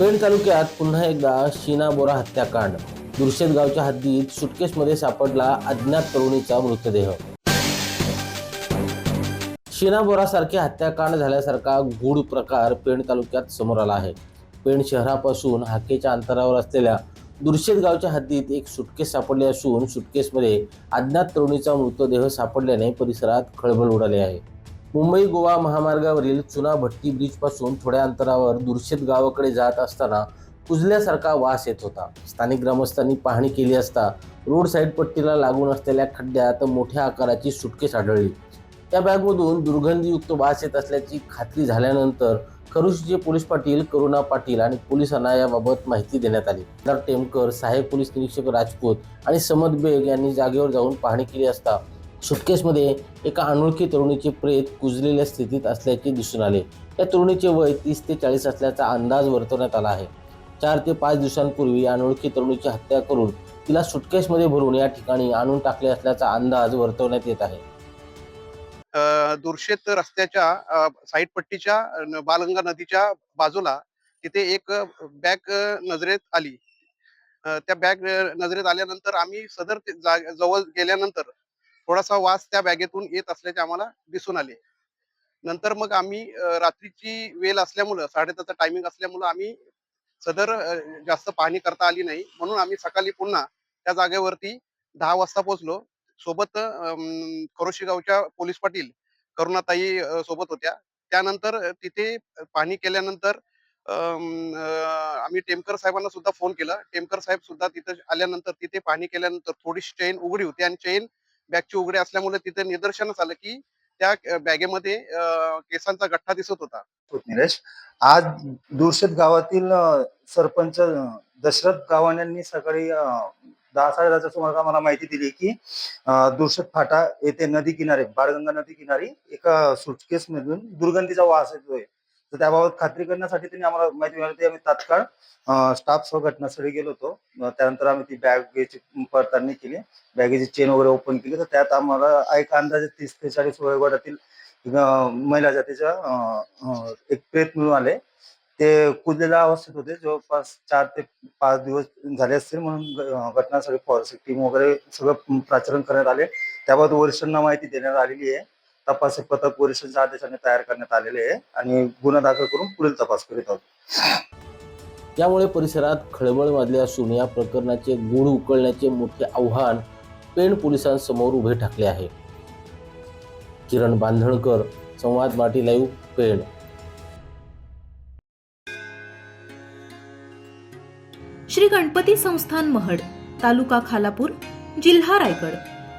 पेण तालुक्यात पुन्हा एकदा शीना बोरा हत्याकांड. दुर्शेत गावच्या हद्दीत सुटकेसमध्ये सापडला अज्ञात तरुणीचा मृतदेह. शीना बोरासारखे हत्याकांड झाल्यासारखा गूढ प्रकार पेण तालुक्यात समोर आला आहे. पेण शहरापासून हाकेच्या अंतरावर असलेल्या दुर्शेत गावच्या हद्दीत एक सुटकेस सापडले असून सुटकेसमध्ये अज्ञात तरुणीचा मृतदेह सापडल्याने परिसरात खळबळ उडाली आहे. मुंबई गोवा महामार्गावरील चुना भट्टी ब्रिजपासून थोड्या अंतरावर दुर्शेत गावाकडे जात असताना कुजल्यासारखा वास येत होता. स्थानिक ग्रामस्थांनी पाहणी केली असता रोड साईड पट्टीला लागून असलेल्या खड्ड्यात मोठ्या आकाराची सुटकेस आढळली. त्या बॅगमधून दुर्गंधीयुक्त वास येत असल्याची खात्री झाल्यानंतर खरुशीचे पोलीस पाटील करुणा पाटील आणि पोलिसांना याबाबत माहिती देण्यात आली. तर टेमकर सहाय्यक पोलीस निरीक्षक राजपूत आणि समद बेग यांनी जागेवर जाऊन पाहणी केली असता सुटकेसमध्ये एका अनोळखी तरुणीचे प्रेत कुजलेल्या स्थितीत असल्याचे दिसून आले. या तरुणीचे वय तीस ते चाळीस असल्याचा अंदाज वर्तवण्यात आला आहे. चार ते पाच दिवसांपूर्वी अनोळखी तरुणीची हत्या करून तिला सुटकेसमध्ये भरून या ठिकाणी आणून टाकले असल्याचा अंदाज वर्तवण्यात येत आहे. दुर्शेत रस्त्याच्या साईड पट्टीच्या बालगंगा नदीच्या बाजूला तिथे एक बॅग नजरेत आली. त्या बॅग नजरेत आल्यानंतर आम्ही सदर जवळ गेल्यानंतर थोडासा वास त्या बॅगेतून येत असल्याचे आम्हाला दिसून आले. नंतर मग आम्ही रात्रीची वेळ असल्यामुळं साडेदहाचा टायमिंग असल्यामुळं आम्ही सदर जास्त पाहणी करता आली नाही. म्हणून आम्ही सकाळी पुन्हा त्या जागेवरती दहा वाजता पोहोचलो. सोबत अम, खरोशी गावच्या पोलीस पाटील करुणाताई सोबत होत्या. त्यानंतर तिथे पाहणी केल्यानंतर आम्ही टेमकर साहेबांना सुद्धा फोन केला. टेमकर साहेब सुद्धा तिथे आल्यानंतर तिथे पाहणी केल्यानंतर थोडीशी चेन उघडी होती आणि चेन बॅगची उघडे असल्यामुळे तिथे निदर्शनास आलं की त्या बॅगेमध्ये केसांचा गठ्ठा दिसत होता. निरेश आज दुर्शेत गावातील सरपंच दशरथ गावाण सकाळी दहा दहा साडेदहाच्या सुमारास मला माहिती दिली की अ, फाटा येथे नदी किनारे बाळगंगा नदी किनारी एका सुटकेस मधून दुर्गंधीचा वास येतोय. तर त्याबाबत खात्री करण्यासाठी त्यांनी आम्हाला माहिती मिळाली. होती. आम्ही तात्काळ स्टाफ सह घटनास्थळी गेलो होतो. त्यानंतर आम्ही ती बॅगेची पडताळणी केली. बॅगेची चेन वगैरे ओपन केली. तर त्यात आम्हाला एक अंदाजे तीस ते चाळीस वयोगटातील महिला जातीच्या एक प्रेत मिळून आले. ते कुजलेल्या अवस्थेत होते. जवळपास चार ते पाच दिवस झाले असतील म्हणून घटनास्थळी फॉरेन्सिक टीम वगैरे सगळं प्राचरण करण्यात आले. त्याबाबत वरिष्ठांना माहिती देण्यात आलेली आहे. तपास पथक वरिष्ठांच्या आदेशाने तयार करण्यात आलेले आहे आणि गुन्हा दाखल करून पुढील तपास करीत आहोत. यामुळे परिसरात खळबळ माजली असून या प्रकरणाचे गूढ उकळण्याचे मोठे आव्हान पेण पोलिसांसमोर उभे ठाकले आहे. किरण बांधणकर संवाद माटी लाईव्ह पेण. श्री गणपती संस्थान महड तालुका खालापूर जिल्हा रायगड.